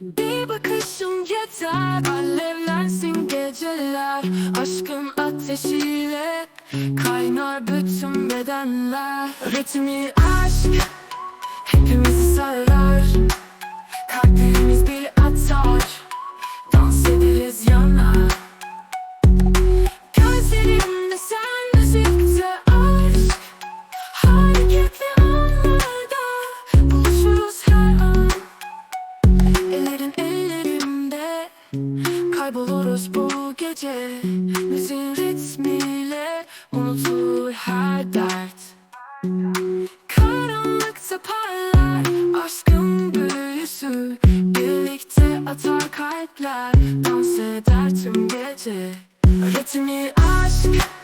Bir bakışın yeter Alevlensin geceler. Aşkın ateşiyle Kaynar bütün bedenler. Ritmi aşk Hepimizi sarar Ellerin ellerimde Kayboluruz bu gece. Müziğin ritmiyle Unutulur her dert. Karanlıkta parlar Aşkın büyüsü Birlikte atar kalpler Dans eder tüm gece. Ritmi aşk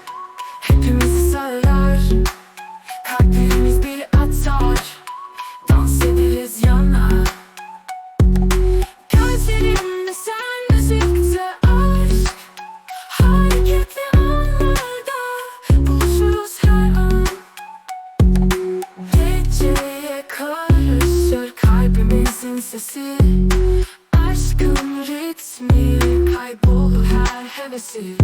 hevesi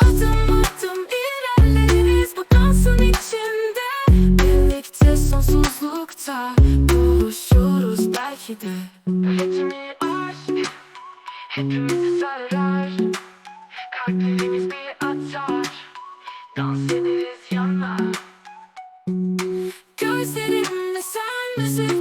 Adım adım ilerleriz bu dansın içinde. Birlikte sonsuzlukta buluşuruz belki de. Ritmi aşk hepimizi sarar Kalplerimiz bir atar Dans ederiz yana Gözlerimde sen müzikte